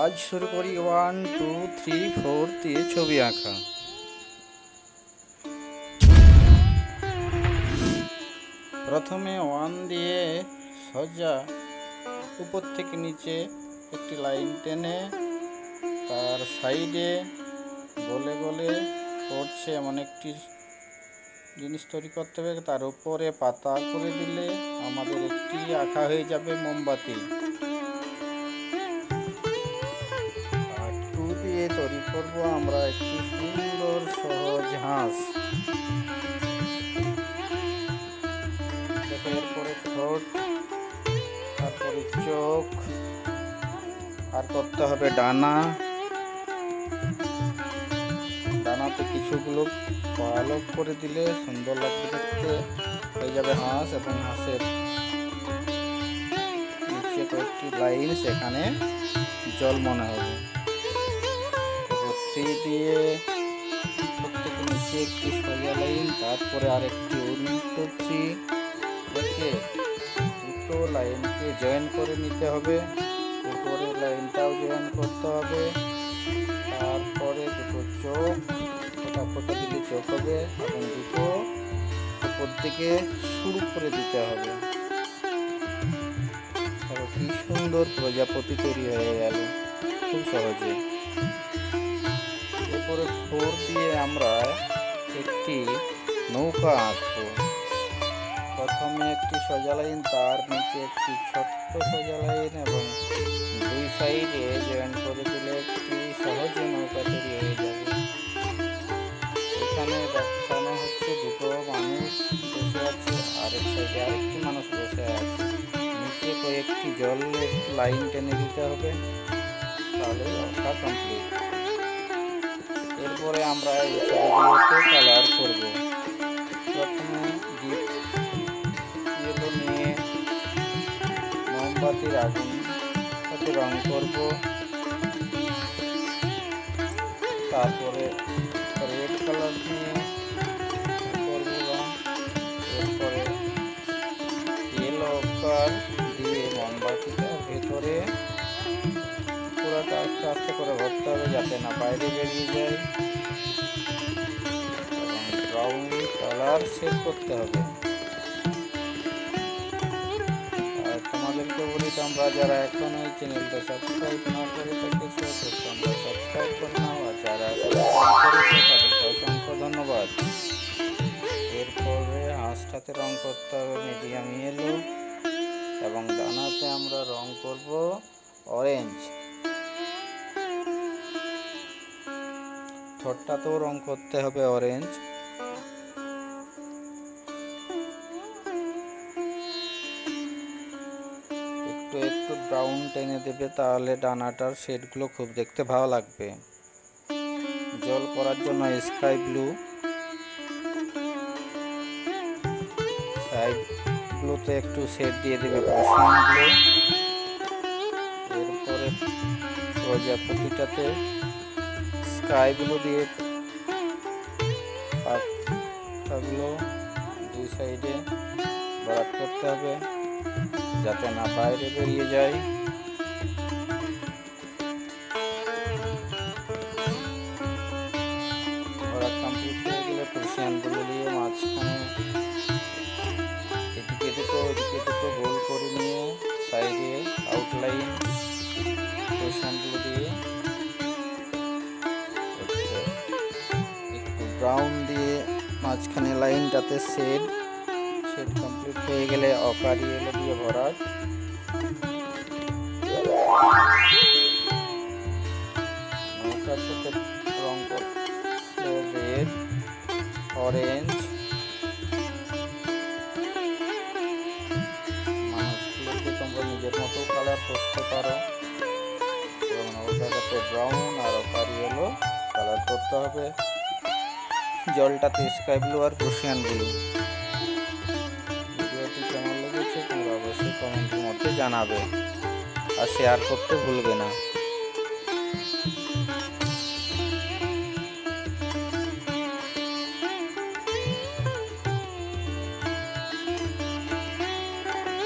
আজ শুরু করি ওয়ান টু থ্রি ফোর দিয়ে ছবি আঁকা। প্রথমে ওয়ান দিয়ে সোজা উপর থেকে নিচে একটি লাইন টেনে তার সাইডে গলে গলে পড়ছে এমন একটি জিনিস তৈরি করতে হবে। তার উপরে পাতা করে দিলে আমাদের একটি আঁকা হয়ে যাবে মোমবাতি। তৈরি করব আমরা একটি সুন্দর সহজ হাঁস। এরপরে ঠোঁট, তারপরে চোখ, আর করতে হবে ডানা। ডানাতে কিছুগুলো পালক করে দিলে সুন্দর লাগবে দেখতে। হয়ে যাবে হাঁস এবং হাঁসের নিচে কয়েকটি লাইন সেখানে জল মনে হবে। থ্রি দিয়ে প্রত্যেকে নিচে একটি সোজা লাইন তারপরে আরেকটি উল্টো থ্রি রেখে দুটো লাইনকে জয়েন করে নিতে হবে। উপরের লাইনটাও জয়েন করতে হবে। তারপরে দুটো চোখ ফোটা ফোটা দিলে চোখ হবে এবং দুটো উপর দিকে শুরু করে দিতে হবে। কি সুন্দর প্রজাপতি তৈরি হয়ে গেল। খুব সহজে। এরপরে ফোর দিয়ে আমরা একটি নৌকা আঁকবো। প্রথমে একটি সোজা লাইন তার নিচে একটি ছোট্ট সোজা লাইন এবং দুই সাইডে জয়েন করে দিলে একটি সহজে নৌকা তৈরি হয়ে যাবে। এখানে দেখানো হচ্ছে দুটো মানুষ বসে আছে, আরেক সাইডে আরেকটি মানুষ বসে আছে। নিচে কয়েকটি জলের লাইন টেনে দিতে হবে, তাহলে আঁকা কমপ্লিট এরপরে আমরা এই ছবিগুলোতে কালার করব। প্রথমে ডিপ ইয়েলো নিয়ে মোমবাতির আগুন সাথে রং করব। তারপরে রেড কালার নিয়ে করব রং এরপরে ইয়েলো কালার আস্তে আস্তে করে ভরতে হবে যাতে না বাইরে বেরিয়ে যায়। ব্রাউন কালার সেট করতে হবে। তোমাদেরকে বলি, তোমরা যারা এখন এই চ্যানেলটা সাবস্ক্রাইব না করে থাকো তো তোমরা সাবস্ক্রাইব করে নাও। আর যারা তাদেরকে অসংখ্য ধন্যবাদ। এরপরে হাঁসটাতে রং করতে হবে মিডিয়াম ইয়েলো এবং ডানাতে আমরা রং করব অরেঞ্জ ঠোঁটটাতেও রং করতে হবে অরেঞ্জ একটু একটু ব্রাউন টেনে দেবে, তাহলে ডানাটার শেডগুলো খুব দেখতে ভালো লাগবে। জল করার জন্য স্কাই ব্লু সাইডগুলোতে একটু শেড দিয়ে দেবে ব্লু এরপরে প্রজাপতিটাতে ব্লু দিয়ে পাতাগুলো দুই সাইডে বরাদ করতে হবে যাতে না বাইরে বেরিয়ে যায়। ব্রাউন দিয়ে মাঝখানে লাইনটাতে শেড শেড কমপ্লিট হয়ে গেলে অকারি এলো দিয়ে ভরাট। নৌকার সাথে রেড অরেঞ্জ মানুষগুলোকে নিজের মতো কালার করতে পারো। এবং নৌকাটাতে ব্রাউন আর অকারি এলো কালার করতে হবে। জলটাতে স্কাই ব্লু আর ক্রোশিয়ান ব্লু ভিডিওটি কেমন লেগেছে তোমরা অবশ্যই কমেন্টের মধ্যে জানাবে। আর শেয়ার করতে ভুলবে না।